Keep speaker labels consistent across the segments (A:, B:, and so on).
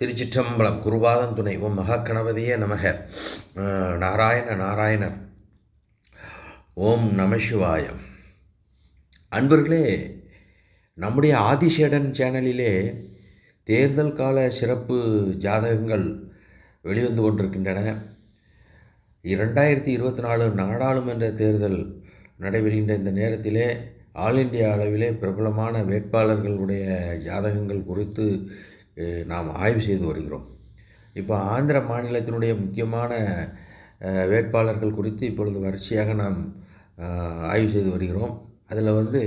A: திருச்சிற்றம்பலம் குருவாதம் துணை ஓம் மகாகணபதியே நமக. நாராயண நாராயண நாராயணர். ஓம் நமசிவாயம் அன்பர்களே நம்முடைய ஆதிசேடன் சேனலிலே தேர்தல் கால சிறப்பு ஜாதகங்கள் வெளிவந்து கொண்டிருக்கின்றன. இரண்டாயிரத்தி இருபத்தி நாலு நாடாளுமன்ற தேர்தல் நடைபெறுகின்ற இந்த நேரத்திலே ஆல் இந்தியா அளவிலே பிரபலமான வேட்பாளர்களுடைய ஜாதகங்கள் குறித்து நாம் ஆய்வு செய்து வருகிறோம். இப்போ ஆந்திர மாநிலத்தினுடைய முக்கியமான வேட்பாளர்கள் குறித்து இப்பொழுது வரிசையாக நாம் ஆய்வு செய்து வருகிறோம். அதில் வந்து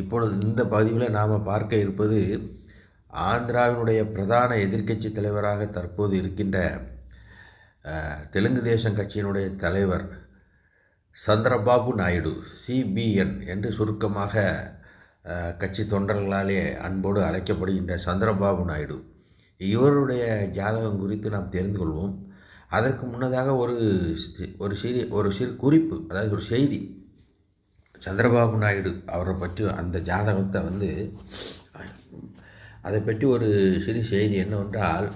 A: இப்பொழுது இந்த பதிவில் நாம் பார்க்க இருப்பது ஆந்திராவினுடைய பிரதான எதிர்க்கட்சி தலைவராக தற்போது இருக்கின்ற தெலுங்கு தேசம் கட்சியினுடைய தலைவர் சந்திரபாபு நாயுடு சிபிஎன் என்று சுருக்கமாக கட்சி தொண்டர்களாலே அன்போடு அழைக்கப்படுகின்ற சந்திரபாபு நாயுடு. இவருடைய ஜாதகம் குறித்து நாம் தெரிந்து கொள்வோம். அதற்கு முன்னதாக ஒரு ஒரு சிறு ஒரு சிறு குறிப்பு அதாவது ஒரு செய்தி. சந்திரபாபு நாயுடு அவரை பற்றி அந்த ஜாதகத்தை வந்து அதை பற்றி ஒரு சிறு செய்தி என்னவென்றால்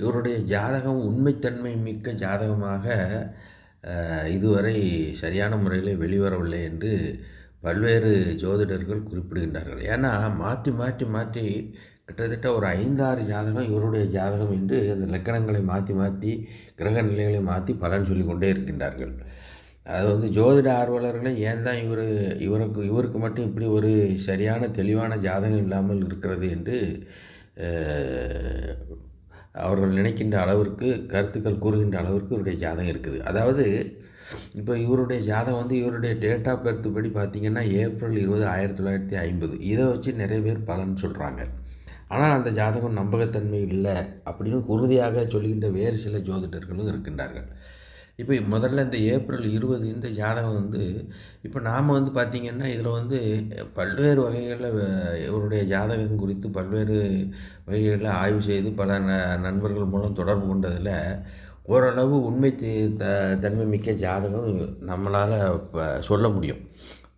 A: இவருடைய ஜாதகம் உண்மைத்தன்மை மிக்க ஜாதகமாக இதுவரை சரியான முறையில் வெளிவரவில்லை என்று பல்வேறு ஜோதிடர்கள் குறிப்பிடுகின்றார்கள். ஏன்னா மாற்றி மாற்றி மாற்றி கிட்டத்தட்ட ஒரு ஐந்தாறு ஜாதகம் இவருடைய ஜாதகம் என்று அந்த லக்கணங்களை மாற்றி மாற்றி கிரக நிலைகளை மாற்றி பலன் சொல்லி கொண்டே இருக்கின்றார்கள். அது வந்து ஜோதிட ஆர்வலர்களே ஏன் தான் இவர் இவருக்கு இவருக்கு மட்டும் இப்படி ஒரு சரியான தெளிவான ஜாதகம் இல்லாமல் இருக்கிறது என்று அவர்கள் நினைக்கின்ற அளவிற்கு கருத்துக்கள் கூறுகின்ற அளவிற்கு இவருடைய ஜாதகம் இருக்குது. அதாவது இப்போ இவருடைய ஜாதகம் வந்து இவருடைய டேட் ஆஃப் பர்த் படி பார்த்தீங்கன்னா ஏப்ரல் இருபது ஆயிரத்தி தொள்ளாயிரத்தி ஐம்பது. இதை வச்சு நிறைய பேர் பலன் சொல்கிறாங்க ஆனால் அந்த ஜாதகம் நம்பகத்தன்மை இல்லை அப்படின்னு உறுதியாக சொல்கின்ற வேறு சில ஜோதிடர்களும் இருக்கின்றார்கள். இப்போ முதல்ல இந்த ஏப்ரல் இருபது இந்த ஜாதகம் வந்து இப்போ நாம் வந்து பார்த்திங்கன்னா இதில் வந்து பல்வேறு வகைகளில் இவருடைய ஜாதகம் குறித்து பல்வேறு வகைகளில் ஆய்வு செய்து பல ந நண்பர்கள் மூலம் தொடர்பு கொண்டதில் ஓரளவு உண்மை த தன்மை மிக்க ஜாதகம் நம்மளால் இப்போ சொல்ல முடியும்.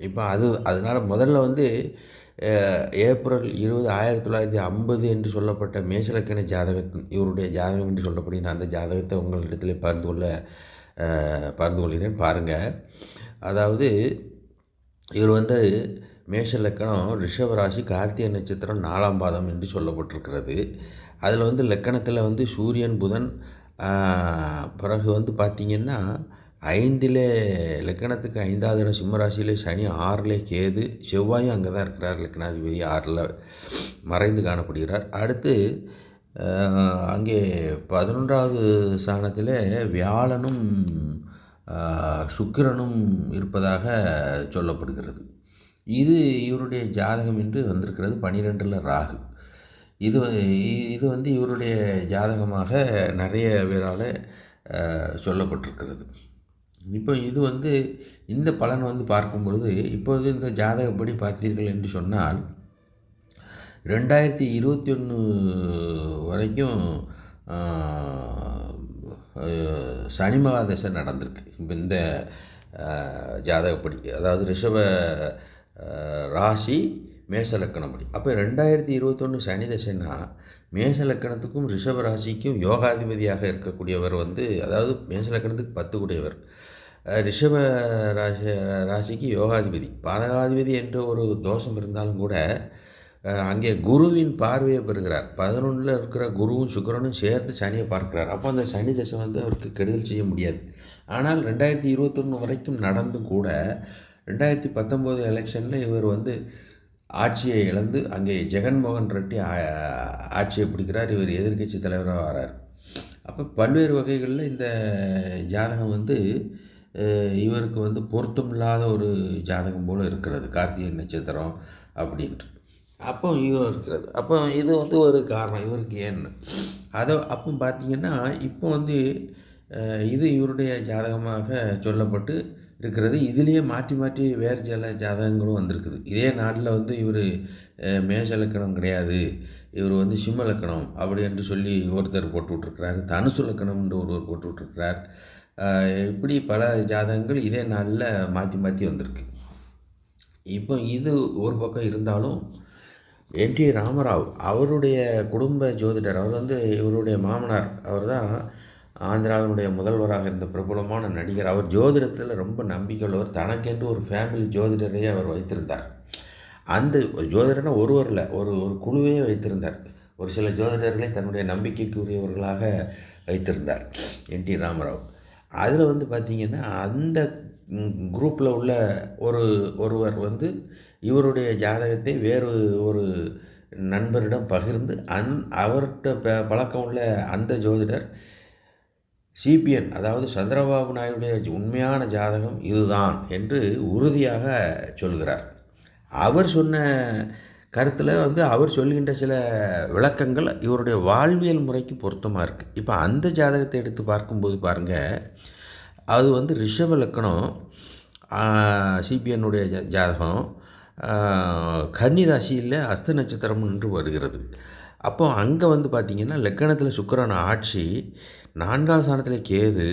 A: இப்போ அது அதனால் முதல்ல வந்து ஏப்ரல் இருபது ஆயிரத்தி தொள்ளாயிரத்தி ஐம்பது என்று சொல்லப்பட்ட மேசலக்கண ஜாதகத்தின் இவருடைய ஜாதகம் என்று சொல்லப்படுகிற அந்த ஜாதகத்தை உங்களிடத்தில் பகிர்ந்து கொள்ள பகிர்ந்து கொள்கிறேன். பாருங்கள் அதாவது இவர் வந்து மேஷ லக்கணம் கார்த்திகை நட்சத்திரம் நாலாம் பாதம் என்று சொல்லப்பட்டிருக்கிறது. அதில் வந்து லக்கணத்தில் வந்து சூரியன் புதன் பிறகு வந்து பார்த்திங்கன்னா ஐந்திலே லக்கணத்துக்கு ஐந்தாவது இடம் சிம்மராசியிலே சனி ஆறிலே கேது செவ்வாயும் அங்கே தான் இருக்கிறார் லக்கணாதிபதி ஆறில் மறைந்து காணப்படுகிறார். அடுத்து அங்கே பதினொன்றாவது ஸ்தானத்தில் வியாழனும் சுக்கிரனும் இருப்பதாக சொல்லப்படுகிறது. இது இவருடைய ஜாதகம் என்று வந்திருக்கிறது பனிரெண்டில் ராகு. இது இது வந்து இவருடைய ஜாதகமாக நிறைய பேரால் சொல்லப்பட்டிருக்கிறது. இப்போ இது வந்து இந்த பலன் வந்து பார்க்கும் பொழுது இப்பொழுது இந்த ஜாதகப்படி பார்த்தீர்கள் என்று சொன்னால் ரெண்டாயிரத்தி இருபத்தி ஒன்று வரைக்கும் ஆஹ், சனி மகாதசை நடந்திருக்கு. இப்போ இந்த ஜாதகப்படி அதாவது ரிஷப ராசி மேஷ லக்கணப்படி அப்போ ரெண்டாயிரத்தி இருபத்தொன்று சனி தசைனா மேசலக்கணத்துக்கும் ரிஷப ராசிக்கும் யோகாதிபதியாக இருக்கக்கூடியவர் வந்து அதாவது மேசலக்கணத்துக்கு பத்து கூடியவர் ரிஷப ராசி ராசிக்கு யோகாதிபதி. பாதகாதிபதி என்ற ஒரு தோஷம் இருந்தாலும் கூட அங்கே குருவின் பார்வையை பெறுகிறார். பதினொன்றில் இருக்கிற குருவும் சுக்கிரனும் சேர்த்து சனியை பார்க்கிறார். அப்போ அந்த சனி தசை வந்து அவருக்கு கெடுதல் செய்ய முடியாது. ஆனால் ரெண்டாயிரத்தி இருபத்தொன்று வரைக்கும் நடந்தும் கூட ரெண்டாயிரத்தி பத்தொம்போது எலெக்ஷனில் இவர் வந்து ஆட்சியை இழந்து அங்கே ஜெகன்மோகன் ரெட்டி ஆட்சியை பிடிக்கிறார். இவர் எதிர்க்கட்சி தலைவராக வரார். அப்போ பல்வேறு வகைகளில் இந்த ஜாதகம் வந்து இவருக்கு வந்து பொருத்தமில்லாத ஒரு ஜாதகம் போல் இருக்கிறது. கார்த்திகை நட்சத்திரம் அப்படின்ட்டு. அப்போ இவர் இருக்கிறது அப்போ இது வந்து ஒரு காரணம். இவருக்கு ஏன்னு அதை அப்போ பார்த்தீங்கன்னா இப்போ வந்து இது இவருடைய ஜாதகமாக சொல்லப்பட்டு இருக்கிறது. இதுலேயே மாற்றி மாற்றி வேறு சில ஜாதகங்களும் வந்திருக்குது. இதே நாட்டில் வந்து இவர் மேஷ லக்கணம் கிடையாது. இவர் வந்து சிம்ம லக்கணம் அப்படி என்று சொல்லி ஒருத்தர் போட்டு விட்ருக்கிறார் தனுசு லக்கணம் என்று ஒருவர் போட்டு விட்ருக்கிறார் இப்படி பல ஜாதகங்கள் இதே நாளில் மாற்றி மாற்றி வந்திருக்கு. இப்போ இது ஒரு பக்கம் இருந்தாலும் என் டி ராமராவ் அவருடைய குடும்ப ஜோதிடர் அவர் வந்து இவருடைய மாமனார் அவர் தான் ஆந்திராவினுடைய முதல்வராக இருந்த பிரபலமான நடிகர் அவர் ஜோதிடத்தில் ரொம்ப நம்பிக்கையுள்ளவர் தனக்கென்று ஒரு ஃபேமிலி ஜோதிடரையே அவர் வைத்திருந்தார். அந்த ஜோதிடர்னா ஒருவரில் ஒரு ஒரு குழுவையே வைத்திருந்தார். ஒரு சில ஜோதிடர்களை தன்னுடைய நம்பிக்கைக்குரியவர்களாக வைத்திருந்தார் என் டி ராமராவ். அதில் வந்து பார்த்திங்கன்னா அந்த குரூப்பில் உள்ள ஒரு ஒருவர் வந்து இவருடைய ஜாதகத்தை வேறு ஒரு நண்பரிடம் பகிர்ந்து அந் அவர்கிட்ட ப பழக்கம் உள்ள அந்த ஜோதிடர் சிபிஎன் அதாவது சந்திரபாபு நாயுடைய உண்மையான ஜாதகம் இதுதான் என்று உறுதியாக சொல்கிறார். அவர் சொன்ன கருத்தில் வந்து அவர் சொல்கின்ற சில விளக்கங்கள் இவருடைய வாழ்வியல் முறைக்கு பொருத்தமாக இருக்குது இப்போ அந்த ஜாதகத்தை எடுத்து பார்க்கும்போது பாருங்கள் அது வந்து ரிஷப லக்கணம் சிபிஎன்னுடைய ஜாதகம் கன்னி ராசியில் அஸ்த நட்சத்திரம் என்று வருகிறது. அப்போ அங்கே வந்து பார்த்திங்கன்னா லக்கணத்தில் சுக்கரன் ஆட்சி நான்காவது ஸ்தானத்தில் கேது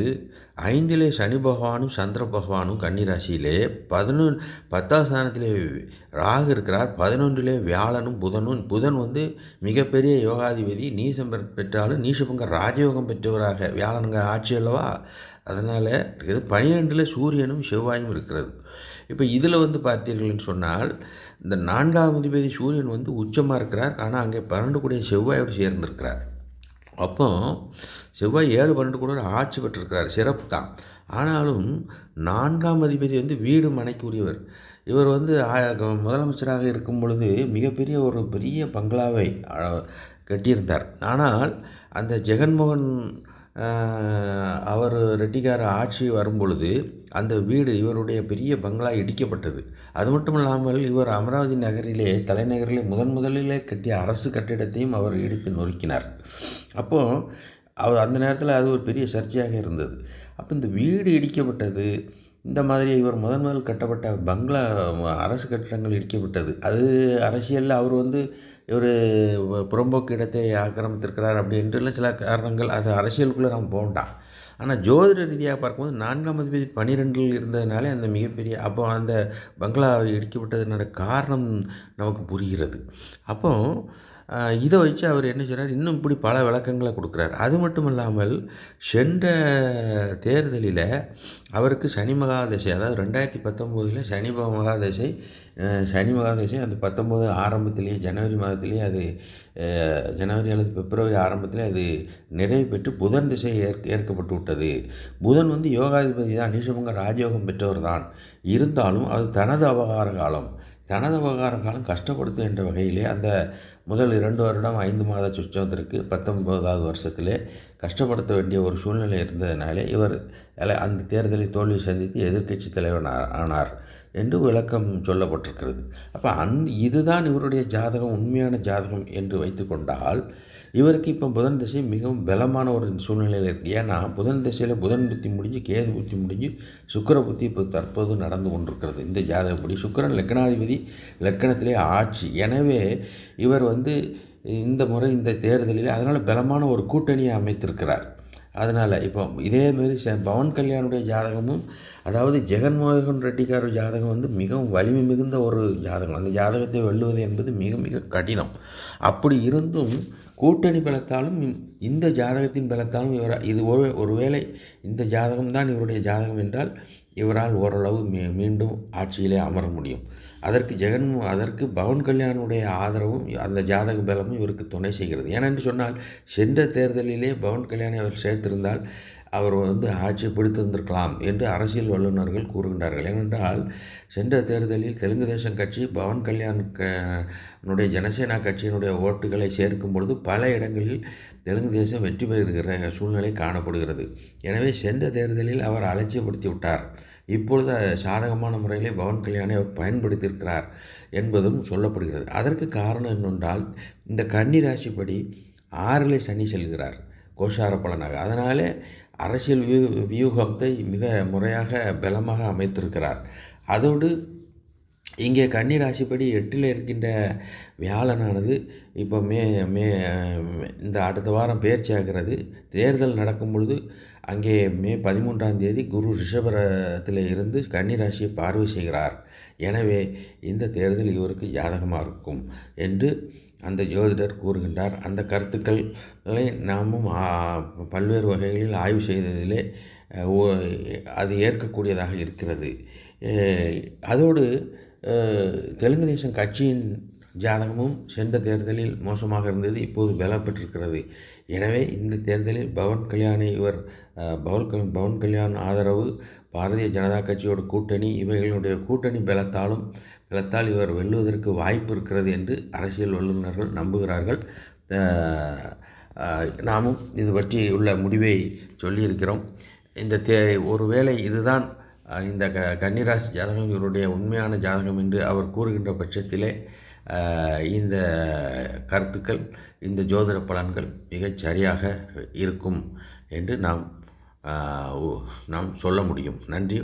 A: ஐந்திலே சனி பகவானும் சந்திர பகவானும் கன்னிராசியிலே பதினொன்று பத்தாவது ஸ்தானத்திலே ராகு இருக்கிறார். பதினொன்றிலே வியாழனும் புதனும் புதன் வந்து மிகப்பெரிய யோகாதிபதி நீசம் பெற்றாலும் நீசபங்க ராஜயோகம் பெற்றவராக வியாழனுங்க ஆட்சி அல்லவா? அதனால் இது பனிரெண்டில் சூரியனும் செவ்வாயும் இருக்கிறது. இப்போ இதில் வந்து பார்த்தீர்கள்னு சொன்னால் இந்த நான்காவது அதிபதி சூரியன் வந்து உச்சமாக இருக்கிறார். ஆனால் அங்கே பன்னெண்டு கூடிய செவ்வாயோடு சேர்ந்திருக்கிறார். அப்போ செவ்வாய் ஏழு பன்னெண்டு கூட ஆட்சி பெற்றிருக்கிறார். சிறப்பு தான். ஆனாலும் நான்காம் அதிபதி வந்து வீடு மனைக்குரியவர். இவர் வந்து முதலமைச்சராக இருக்கும் பொழுது மிகப்பெரிய ஒரு பெரிய பங்களாவை கட்டியிருந்தார். ஆனால் அந்த ஜெகன்மோகன் அவர் ரெட்டிக்கார ஆட்சி வரும்பொழுது அந்த வீடு இவருடைய பெரிய பங்களா இடிக்கப்பட்டது. அது மட்டும் இல்லாமல் இவர் அமராவதி நகரிலே தலைநகரிலே முதன் முதலிலே கட்டிய அரசு கட்டிடத்தையும் அவர் இடித்து நொறுக்கினார். அப்போது அவர் அந்த நேரத்தில் அது ஒரு பெரிய சர்ச்சையாக இருந்தது. அப்போ இந்த வீடு இடிக்கப்பட்டது இந்த மாதிரி இவர் முதன் முதல் கட்டப்பட்ட பங்களா அரசு கட்டிடங்கள் இடிக்கப்பட்டது. அது அரசியலில் அவர் வந்து இவர் புறம்போக்கு இடத்தை ஆக்கிரமித்திருக்கிறார் அப்படின்ட்டுலாம் சில காரணங்கள் அது அரசியலுக்குள்ளே நம்ம போகண்டாம் ஆனால் ஜோதிட ரீதியாக பார்க்கும்போது நான்காம் அதிபதி பன்னிரெண்டில் இருந்ததுனாலே அந்த மிகப்பெரிய அப்போ அந்த பங்களா இடிக்கப்பட்டதுனால காரணம் நமக்கு புரிகிறது. அப்போது இதை வச்சு அவர் என்ன செய்கிறார் இன்னும் இப்படி பல விளக்கங்களை கொடுக்குறார். அது மட்டும் இல்லாமல் சென்ற தேர்தலில் அவருக்கு சனி மகாதசை அதாவது ரெண்டாயிரத்தி பத்தொம்போதில் சனி மகாதசை சனி மகாதசை அந்த பத்தொம்போது ஆரம்பத்திலேயே ஜனவரி மாதத்திலேயே அது ஜனவரி அல்லது பிப்ரவரி ஆரம்பத்திலே அது நிறைவு பெற்று புதன் திசை ஏற்க ஏற்கப்பட்டு விட்டது. புதன் வந்து யோகாதிபதி தான் நிஷபங்க ராஜயோகம் பெற்றவர் தான். இருந்தாலும் அது தனது அபகார காலம். தனது அவகார காலம் கஷ்டப்படுத்தும் என்ற வகையிலே அந்த முதல் இரண்டு வருடம் ஐந்து மாத சுற்றத்திற்கு பத்தொன்பதாவது வருஷத்திலே கஷ்டப்படுத்த வேண்டிய ஒரு சூழ்நிலை இருந்ததினாலே இவர் அந்த தேர்தலில் தோல்வி சந்தித்து எதிர்க்கட்சி தலைவர் ஆனார் என்று விளக்கம் சொல்லப்பட்டிருக்கிறது. அப்போ அந் இதுதான் இவருடைய ஜாதகம் உண்மையான ஜாதகம் என்று வைத்துக்கொண்டால் இவருக்கு இப்போ புதன் திசை மிகவும் பலமான ஒரு சூழ்நிலையில் இருக்குது ஏன்னா புதன் திசையில் புதன் புத்தி முடிஞ்சு கேது புத்தி முடிஞ்சு சுக்கர புத்தி இப்போ தற்போது நடந்து கொண்டிருக்கிறது. இந்த ஜாதகப்படி சுக்கரன் லக்னாதிபதி லக்கணத்திலே ஆட்சி. எனவே இவர் வந்து இந்த முறை இந்த தேர்தலில் அதனால் பலமான ஒரு கூட்டணியை அமைத்திருக்கிறார். அதனால் இப்போ இதேமாரி ச பவன் கல்யாணுடைய ஜாதகமும் அதாவது ஜெகன்மோகன் ரெட்டிக்கார ஜாதகம் வந்து மிகவும் வலிமை மிகுந்த ஒரு ஜாதகம். அந்த ஜாதகத்தை வெல்லுவது என்பது மிக மிக கடினம். அப்படி இருந்தும் கூட்டணி பலத்தாலும் இந்த ஜாதகத்தின் பலத்தாலும் இவர் இது ஒரு ஒருவேளை இந்த ஜாதகம் தான் இவருடைய ஜாதகம் என்றால் இவரால் ஓரளவு மீ மீண்டும் ஆட்சியிலே அமர முடியும். அதற்கு ஜெகன் அதற்கு பவன் கல்யாணுடைய ஆதரவும் அந்த ஜாதக பலமும் இவருக்கு துணை செய்கிறது. ஏனென்று சொன்னால் சென்ற தேர்தலிலே பவன் கல்யாணை அவர் சேர்த்திருந்தால் அவர் வந்து ஆட்சியை பிடித்திருந்திருக்கலாம் என்று அரசியல் வல்லுநர்கள் கூறுகின்றார்கள். ஏனென்றால் சென்ற தேர்தலில் தெலுங்கு தேசம் கட்சி பவன் கல்யாண் க ஜனசேனா கட்சியினுடைய ஓட்டுகளை சேர்க்கும் பொழுது பல இடங்களில் தெலுங்கு தேசம் வெற்றி பெறுகிற சூழ்நிலை காணப்படுகிறது. எனவே சென்ற தேர்தலில் அவர் அலட்சியப்படுத்தி விட்டார். இப்பொழுது சாதகமான முறையிலே பவன் கல்யாணை அவர் பயன்படுத்தியிருக்கிறார் என்பதும் சொல்லப்படுகிறது. அதற்கு காரணம் என்னென்றால் இந்த கன்னி ராசிப்படி ஆறிலே சனி செல்கிறார் கோஷார பலனாக அதனாலே அரசியல் வியூ வியூகத்தை மிக முறையாக பலமாக அமைத்திருக்கிறார். அதோடு இங்கே கன்னி ராசிப்படி எட்டில் இருக்கின்ற வியாழனானது இப்போ மே மே இந்த அடுத்த வாரம் பயிற்சி ஆகிறது. தேர்தல் நடக்கும் பொழுது அங்கே மே பதிமூன்றாம் தேதி குரு ரிஷபரத்தில் இருந்து கன்னி ராசியை பார்வை செய்கிறார். எனவே இந்த தேர்தல் இவருக்கு ஜாதகமாக இருக்கும் என்று அந்த ஜோதிடர் கூறுகின்றார் அந்த கருத்துக்களை நாமும் பல்வேறு வகைகளில் ஆய்வு செய்ததிலே அது ஏற்கக்கூடியதாக இருக்கிறது. அதோடு தெலுங்கு தேசம் கட்சியின் ஜாதகமும் சென்ற தேர்தலில் மோசமாக இருந்தது இப்போது பலப்பட்டிருக்கிறது. எனவே இந்த தேர்தலில் பவன் கல்யாணை இவர் பவன் பவன் கல்யாண் ஆதரவு பாரதிய ஜனதா கட்சியோட கூட்டணி இவைகளுடைய கூட்டணி பலத்தாலும் இழத்தால் இவர் வெல்லுவதற்கு வாய்ப்பு இருக்கிறது என்று அரசியல் வல்லுநர்கள் நம்புகிறார்கள். நாமும் இது பற்றி உள்ள முடிவை சொல்லியிருக்கிறோம். இந்த தே ஒருவேளை இதுதான் இந்த க கன்னிராசி ஜாதகம் இவருடைய உண்மையான ஜாதகம் என்று அவர் கூறுகின்ற பட்சத்திலே இந்த கருத்துக்கள் இந்த ஜோதிட பலன்கள் மிகச் சரியாக இருக்கும் என்று நாம் நாம் சொல்ல முடியும். நன்றி